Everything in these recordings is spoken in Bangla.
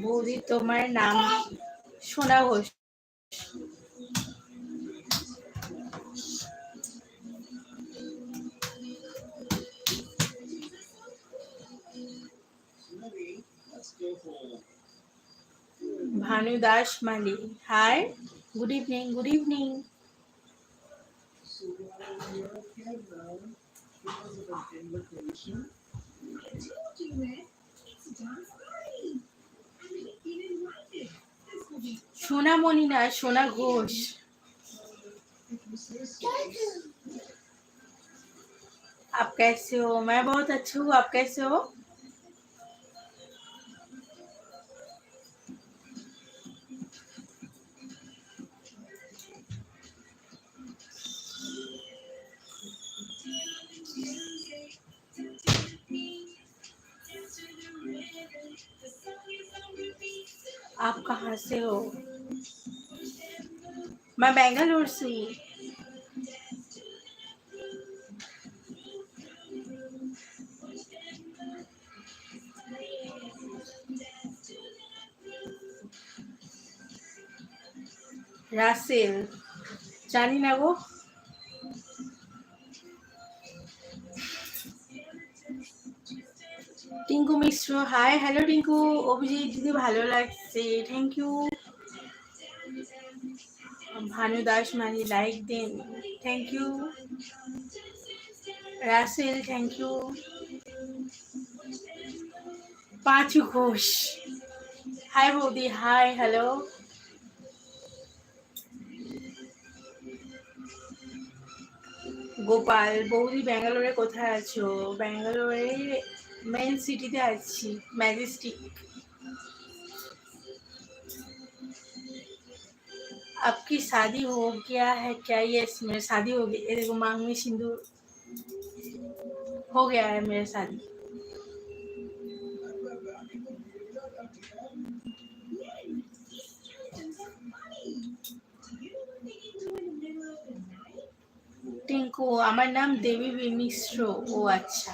বৌদি তোমার নাম Sona Ghosh Bhanu Das Mali hi good evening good evening সোনামণি না সোনা ঘোষ आप कैसे हो मैं बहुत अच्छी हूँ आप कैसे हो आप कहाँ से हो मैं बेंगलुरु से हूँ রাসেল জানি না গো টিঙ্কু মিশ্র। Hi hello Tinku. অভিজিৎ, দিদি, ভালো লাগছে। থ্যাংক ইউ ভানু দাস, মানি লাইক দিন। Thank you Russell thank you Panchu Ghosh. Hi বৌদি। হাই হ্যালো গোপাল, বৌদি, ব্যাঙ্গালোরে কোথায় আছো? ব্যাঙ্গালোরে মেন সিটিতে আছি ম্যাজেস্টিক आपकी शादी हो गया है क्या यस मेरी शादी हो गई ये देखो मांग में सिंदूर हो गया है मेरा शादी টিঙ্কু আমার নাম দেবী মিশ্র ও আচ্ছা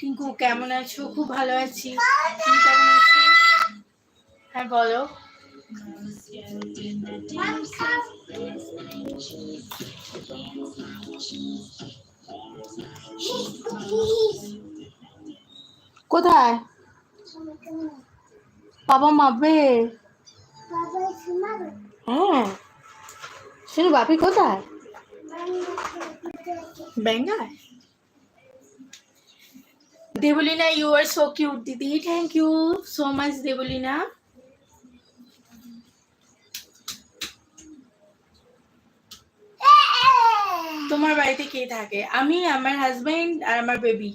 টিঙ্কু, কেমন আছো? খুব ভালো আছি। তুমি কেমন আছো? হ্যাঁ বলো। কোথায়? বাবা মাপবে হ্যাঁ। শুনু বাপি কোথায়? বেঙ্গায় Debolina you are so cute দিদি thank you so much Debolina তোমার বাড়িতে কে থাকে? আমি, আমার হাজবেন্ড আর আমার বেবি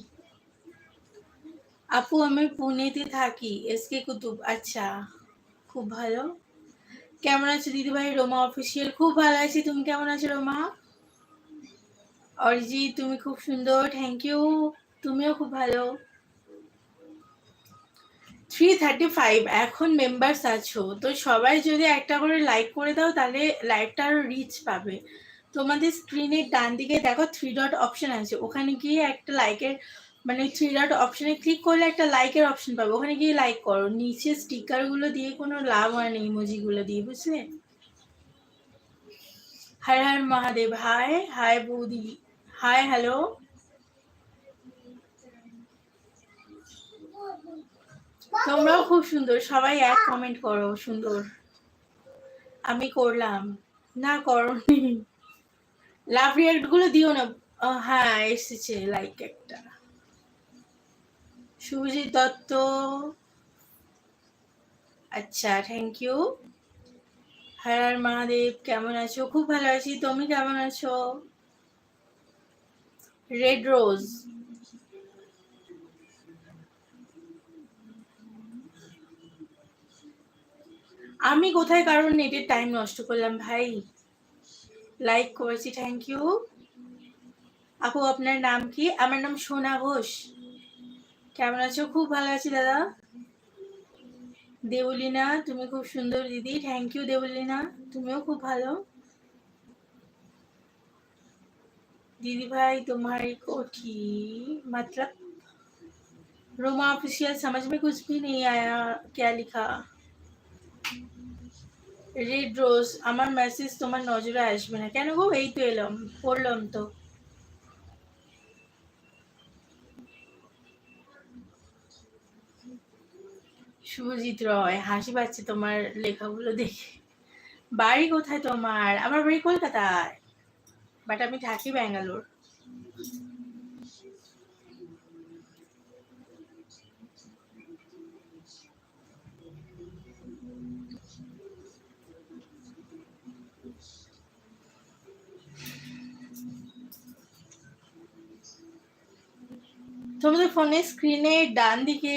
আপু, আমি পুনেতে থাকি এসকে কুতুব। আচ্ছা খুব ভালো। কেমন আছো দিদিভাই? রোমা অফিসিয়াল খুব ভালো আছি। তুমি কেমন আছো রোমা? অরিজিৎ, তুমি খুব সুন্দর। থ্যাংক ইউ তুমিও খুব ভালো। থ্রি থার্টি ফাইভ এখন মেম্বার্স আছো, তো সবাই যদি একটা করে লাইক করে দাও, তাহলে লাইকটা আরও রিচ পাবে। তোমাদের স্ক্রিনের ডান দিকে দেখো থ্রি ডট অপশন আছে, ওখানে গিয়ে একটা লাইকের মানে থ্রি ডট অপশনে ক্লিক করলে একটা লাইকের অপশন পাবে, ওখানে গিয়ে লাইক করো। নিচে স্টিকারগুলো দিয়ে কোনো লাভ হয় না ইমোজিগুলো দিয়ে, বুঝলে? হর হর মহাদেব, হায় হায় বৌদি, হায় হ্যালো তোমরাও খুব সুন্দর, সবাই এক কমেন্ট করো, সুন্দর। আমি করলাম। না করনি। লাভ রিয়াক্টগুলো দিও না। হ্যাঁ এসেছে লাইক একটা। শুভজিৎ দত্ত। আচ্ছা থ্যাংক ইউ হর হর মহাদেব, কেমন আছো? খুব ভালো আছি। তুমি কেমন আছো? রেড রোজ আমি কোথায় কারণ নেটের টাইম নষ্ট করলাম ভাই লাইক করেছি থ্যাংক ইউ আপু আপনার নাম কি আমার নাম সোনা ঘোষ কেমন আছো খুব ভালো আছি দাদা দেবলিনা তুমি খুব সুন্দর দিদি থ্যাংক ইউ দেবলিনা তুমিও খুব ভালো दीदी भाई तुम्हारी कोठी मतलब रोमा ऑफिशियल समझ में कुछ भी नहीं आया क्या लिखा রেড রোজ আমার মেসেজ তোমার নজরে আসবে না। কেন গো? এই তো এলাম, পড়লাম তো। শুভজিৎ রয়, হাসি পাচ্ছে তোমার লেখাগুলো দেখে। বাড়ি কোথায় তোমার? আমার বাড়ি কলকাতায়। বাট আমি থাকি ব্যাঙ্গালোর। তোমাদের ফোনের স্ক্রিনে ডান দিকে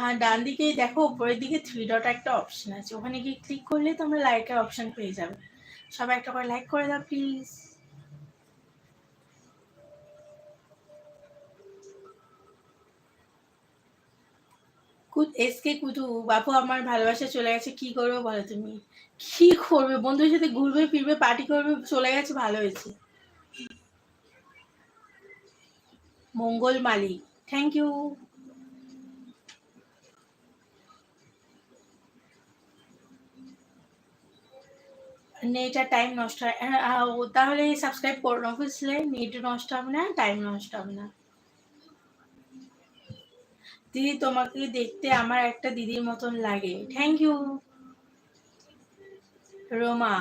হ্যাঁ ডান দিকে দেখো, উপরের দিকে থ্রি ডট একটা অপশন আছে। ওখানে গিয়ে ক্লিক করলে তোমরা লাইকের অপশন পেয়ে যাবে। সবাই একটা করে লাইক করে দাও প্লিজ এসকে কুতু, বাপু আমার ভালোবাসা চলে গেছে, কি করবে বলো তুমি? কি করবে? বন্ধুদের সাথে ঘুরবে, ফিরবে পার্টি করবে, চলে গেছে, ভালো হয়েছে। Mangal Malik thank you time নষ্ট হয়। হ্যাঁ, তাহলে সাবস্ক্রাইব করো না বুঝলে? নেট নষ্ট হবে না টাইম নষ্ট হবে না। দিদি তোমাকে দেখতে আমার একটা দিদির মতন লাগে। Thank you Roma.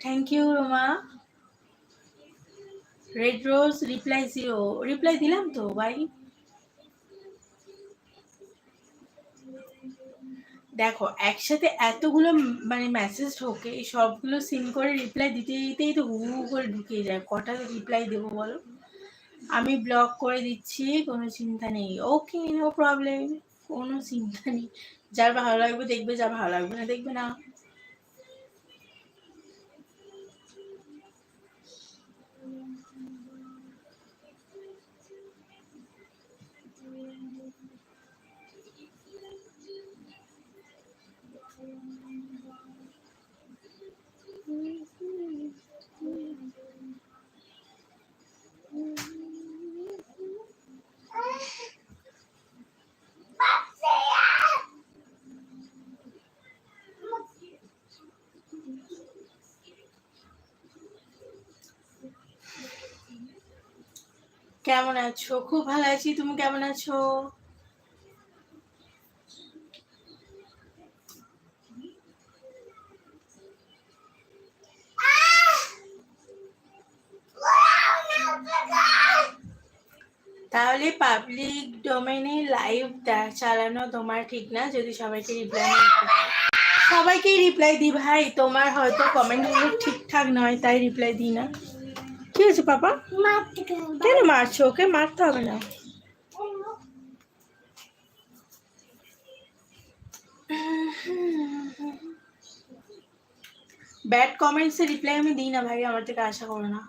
Thank you Roma. Red rose reply zero reply দিলাম তো ভাই দেখো, একসাথে এতগুলো মানে মেসেজ ঢোকে, সবগুলো সিন করে রিপ্লাই দিতে দিতেই তো হু হু করে ঢুকে যায়। কটা রিপ্লাই দেবো বলো? আমি ব্লক করে দিচ্ছি, কোনো চিন্তা নেই। ওকে নো প্রবলেম কোনো চিন্তা নেই। যার ভালো লাগবে দেখবে, যার ভালো লাগবে না দেখবে না। কেমন আছো? খুব ভালো আছি। তুমি কেমন আছো? তাহলে পাবলিক ডোমেনে লাইভ চালানো তোমার ঠিক না? যদি সবাইকে রিপ্লাই সবাইকেই রিপ্লাই দিই ভাই। তোমার হয়তো কমেন্টগুলো ঠিকঠাক নয়, তাই রিপ্লাই দিই না। কি হয়েছে পাপা? কেন মারছো ওকে? মারতে হবে না। ব্যাড কমেন্টসে রিপ্লাই আমি দিই না ভাই, আমার থেকে আশা করো না।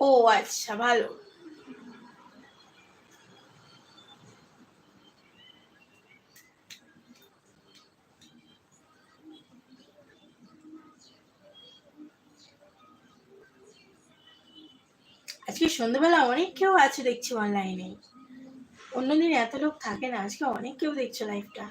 ও আচ্ছা ভালো। আজকে সন্ধ্যেবেলা অনেক কেউ আছে দেখছি অনলাইনে অন্যদিন এত লোক থাকে না, আজকে অনেক কেউ দেখছ লাইভটা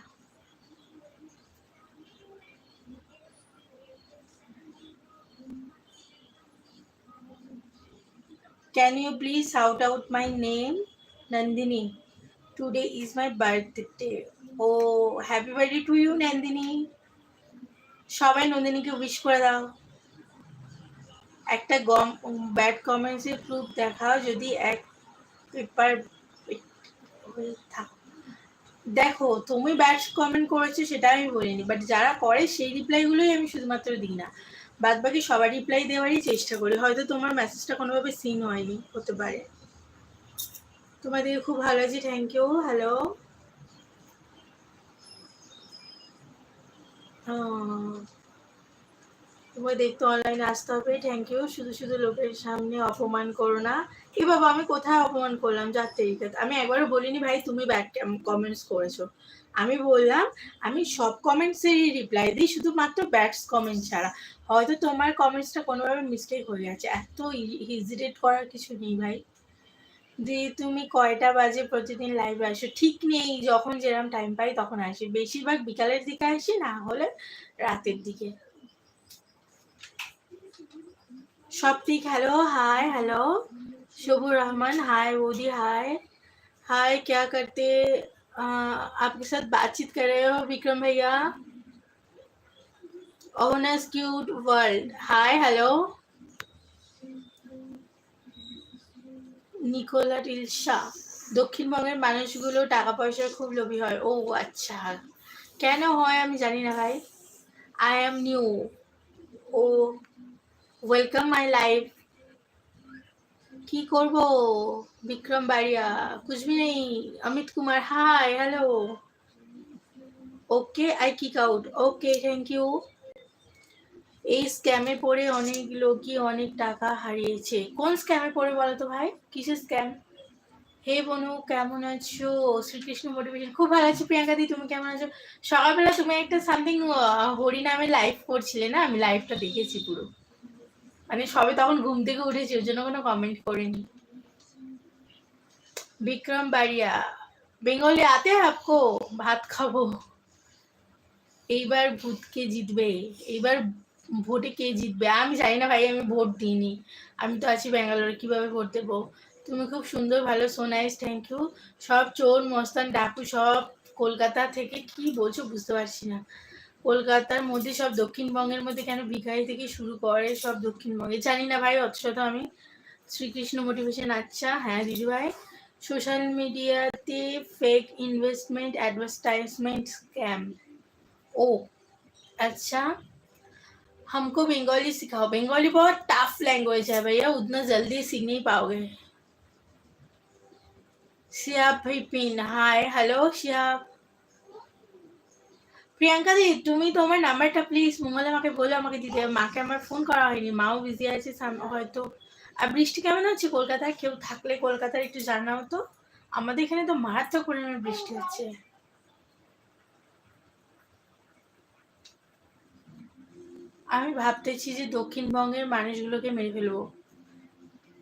Can you please shout out my name? Nandini. Today is my birthday. Oh, happy birthday to you, Nandini. সবাই নন্দিনীকে উইশ করে দাও একটা গম ব্যাড কমেন্টসের প্রুফ দেখাও যদি এক পেপার দেখো তুমি ব্যাড কমেন্ট করেছ সেটা আমি বলিনি বাট যারা করে সেই রিপ্লাইগুলোই আমি শুধুমাত্র দিই না বাদ বাকি সবার রিপ্লাই দেওয়ারই চেষ্টা করি। হয়তো তোমার মেসেজটা কোনোভাবে সিন হয়নি, হতে পারে। তোমাদের খুব ভালো আছে থ্যাংক ইউ হ্যালো তোমার দেখতে অনলাইনে আসতে হবে থ্যাংক ইউ শুধু শুধু লোকের সামনে অপমান করো না। এ বাবা, আমি কোথায় অপমান করলাম? যার তরিকা আমি একবারও বলিনি ভাই, তুমি ব্যাড কমেন্টস করেছ। আমি বললাম, আমি সব কমেন্টসেরই রিপ্লাই দিই, শুধুমাত্র ব্যাডস কমেন্ট ছাড়া। হয়তো তোমার কমেন্টসটা কোনোভাবে মিস্টেক হয়ে গেছে এত হিজিটেট করার কিছু নেই ভাই দিয়ে তুমি কয়টা বাজে প্রতিদিন লাইভে আসো ঠিক নেই যখন যেরকম টাইম পাই তখন আসি বেশিরভাগ বিকালের দিকে আসি না হলে রাতের দিকে सप्तिक हेलो हाय हेलो शुभुर रहमान हाय वोदी हाय हाय क्या करते आ, आपके साथ बातचीत कर रहे हो विक्रम भैया Obona's cute world. Hi, hello. Nikola টিলসা দক্ষিণবঙ্গের মানুষগুলো টাকা পয়সার খুব লোভী হয়। ও আচ্ছা। কেন হয় আমি জানি না ভাই। আই এম নিউ ও ওয়েলকাম মাই লাইফ কি করব? বিক্রম বাড়িয়া কুছবি নেই Amit Kumar hi hello okay I kick out okay thank you এই স্ক্যামে পড়ে অনেক লোকই অনেক টাকা হারিয়েছে। কোন স্ক্যামে পড়ে বলো তো ভাই? কিসের স্ক্যাম হে বনু, কেমন আছো? শ্রীকৃষ্ণ মোটিভেশন খুব ভালো আছি প্রিয়াঙ্কা দি, তুমি কেমন আছো? সকালবেলা তুমি একটা সামথিং হরি নামে লাইভ করছিলে না? আমি লাইভটা দেখেছি পুরো। মানে সবে তখন ঘুম থেকে উঠেছি, ওর জন্য কোনো কমেন্ট করিনি। বিক্রম বাড়িয়া, বেঙ্গলি আতে আপকো, ভাত খাব। এইবার ভূত কে জিতবে, এইবার ভোটে কে জিতবে? আমি জানি না ভাই, আমি ভোট দিইনি। আমি তো আছি ব্যাঙ্গালোরে, কীভাবে ভোট দেবো? তুমি খুব সুন্দর, ভালো সোনাইস থ্যাংক ইউ সব চোর, মস্তান, ডাকু, সব কলকাতা থেকে কি বলছো বুঝতে পারছি না। কলকাতার মধ্যে সব দক্ষিণবঙ্গের মধ্যে কেন ভিখারি থেকে শুরু করে সব দক্ষিণবঙ্গে? জানি না ভাই, অথচ তো আমি। শ্রীকৃষ্ণ মোটিভেশন আচ্ছা হ্যাঁ দিদি ভাই সোশ্যাল মিডিয়াতে ফেক ইনভেস্টমেন্ট অ্যাডভার্টাইজমেন্ট স্ক্যাম ও আচ্ছা। हमको बंगाली सिखाओ बंगाली बहुत टफ लैंग्वेज है भैया उतना जल्दी सीख नहीं पाओगे शियाब भाई पिन हाय हेलो शियाब প্রিয়াঙ্কা দি তুমি তোমার নাম্বারটা প্লিজ মঙ্গল আমাকে বলে আমাকে দিতে মাকে আমার ফোন করা হয়নি মাও বিজি আছে হয়তো আর বৃষ্টি কেমন হচ্ছে কলকাতায় কেউ থাকলে কলকাতার একটু জানাও তো আমাদের এখানে তো মারাত্মক পরিমাণে বৃষ্টি হচ্ছে আমি ভাবতেছি যে দক্ষিণবঙ্গের মানুষগুলোকে মেরে ফেলব।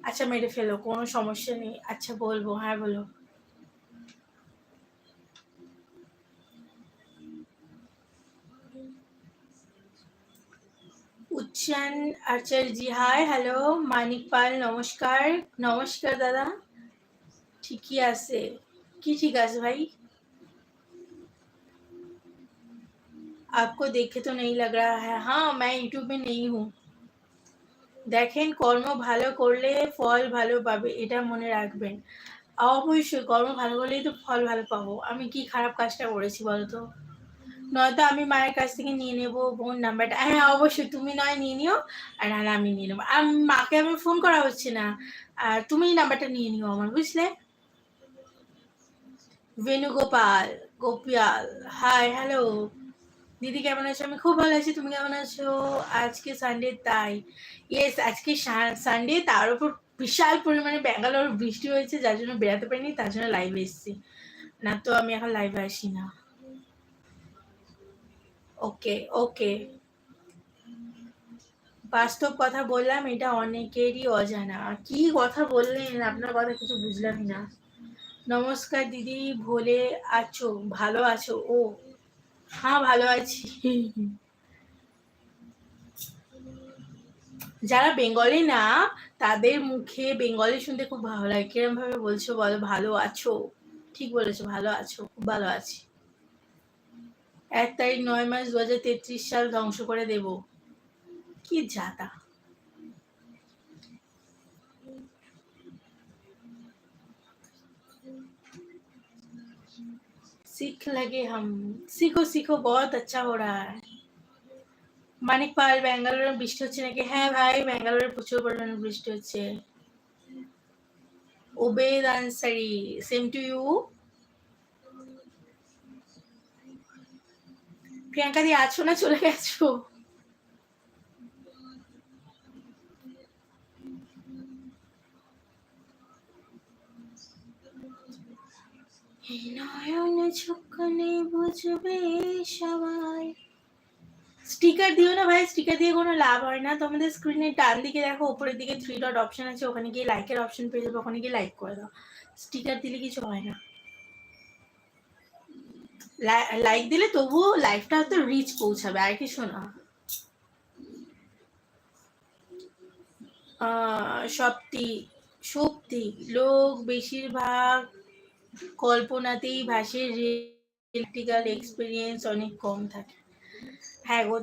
আচ্ছা মেরে ফেলো, কোনো সমস্যা নেই। আচ্ছা বলব হ্যাঁ বলো। উচ্চান আচার্যি হাই, হ্যালো, মানিক পাল, নমস্কার। নমস্কার, দাদা। ঠিকই আছে। কি ঠিক আছে, ভাই? आपको देखे तो नहीं लग रहा है हाँ मैं यूट्यूब में नहीं हूँ দেখেন কর্ম ভালো করলে ফল ভালো পাবে এটা মনে রাখবেন অবশ্যই কর্ম ভালো করলেই তো ফল ভালো পাবো আমি কি খারাপ কাজটা করেছি বলতো নয়তো আমি মায়ের কাছ থেকে নিয়ে নেবো বোন নাম্বারটা হ্যাঁ অবশ্যই তুমি নয় নিয়ে নিও আর নাহলে আমি নিয়ে নেবো আর মাকে আমার ফোন করা হচ্ছে না আর তুমি নাম্বারটা নিয়ে নিও আমার বুঝলে বেণুগোপাল গোপিয়াল হাই হ্যালো দিদি কেমন আছো? আমি খুব ভালো আছি, তুমি কেমন আছো? আজকে সানডে তাই। ইয়েস আজকে সানডে তার উপর বিশাল পরিমাণে ব্যাঙ্গালোর বৃষ্টি হয়েছে, যার জন্য বেড়াতে পারিনি, তার জন্য লাইভে এসেছি। না তো, আমি এখন লাইভে আসি না। ওকে ওকে বাস্তব কথা বললাম, এটা অনেকেরই অজানা। কি কথা বললেন, আপনার কথা কিছু বুঝলামই না। নমস্কার দিদি, ভোলে আছো, ভালো আছো, ও। হ্যাঁ ভালো আছি। যারা বেঙ্গলি না, তাদের মুখে বেঙ্গলি শুনতে খুব ভালো লাগে। কিরম ভাবে বলছো বলো? ভালো আছো? ঠিক বলেছ, ভালো আছো, খুব ভালো আছি। এক তারিখ নয় মাস দু হাজার তেত্রিশ সাল ধ্বংস করে দেব। কি জাতা सीख लगे हम सीखो सीखो बहुत अच्छा हो रहा है মানিক পাল ব্যাঙ্গালোরে বৃষ্টি হচ্ছে নাকি হ্যাঁ ভাই ব্যাঙ্গালোরে প্রচুর পরিমাণে বৃষ্টি হচ্ছে Obed Ansari same to you Priyanka দি আছো না চলে গেছো এই নয়ন চোখনে বুঝবে সবাই। স্টিকার দিও না ভাই স্টিকার দিয়ে কোনো লাভ হয় না। তোমাদের স্ক্রিনের ডান দিকে দেখো, উপরের দিকে থ্রি ডট অপশন আছে, ওখানে গিয়ে লাইকের অপশন পেয়ে যাবে, ওখানে গিয়ে লাইক করে দাও। স্টিকার দিলে কিছু হয় না। লাইক দিলে তবুও লাইফটা হয়তো রিচ পৌঁছাবে, আর কিছু না। সত্যি সত্যি, লোক বেশিরভাগ কল্পনাতেই ভাসে রিয়েলিটিক্যাল এক্সপিরিয়েন্স অনেক কম থাকে। হ্যাঁ গো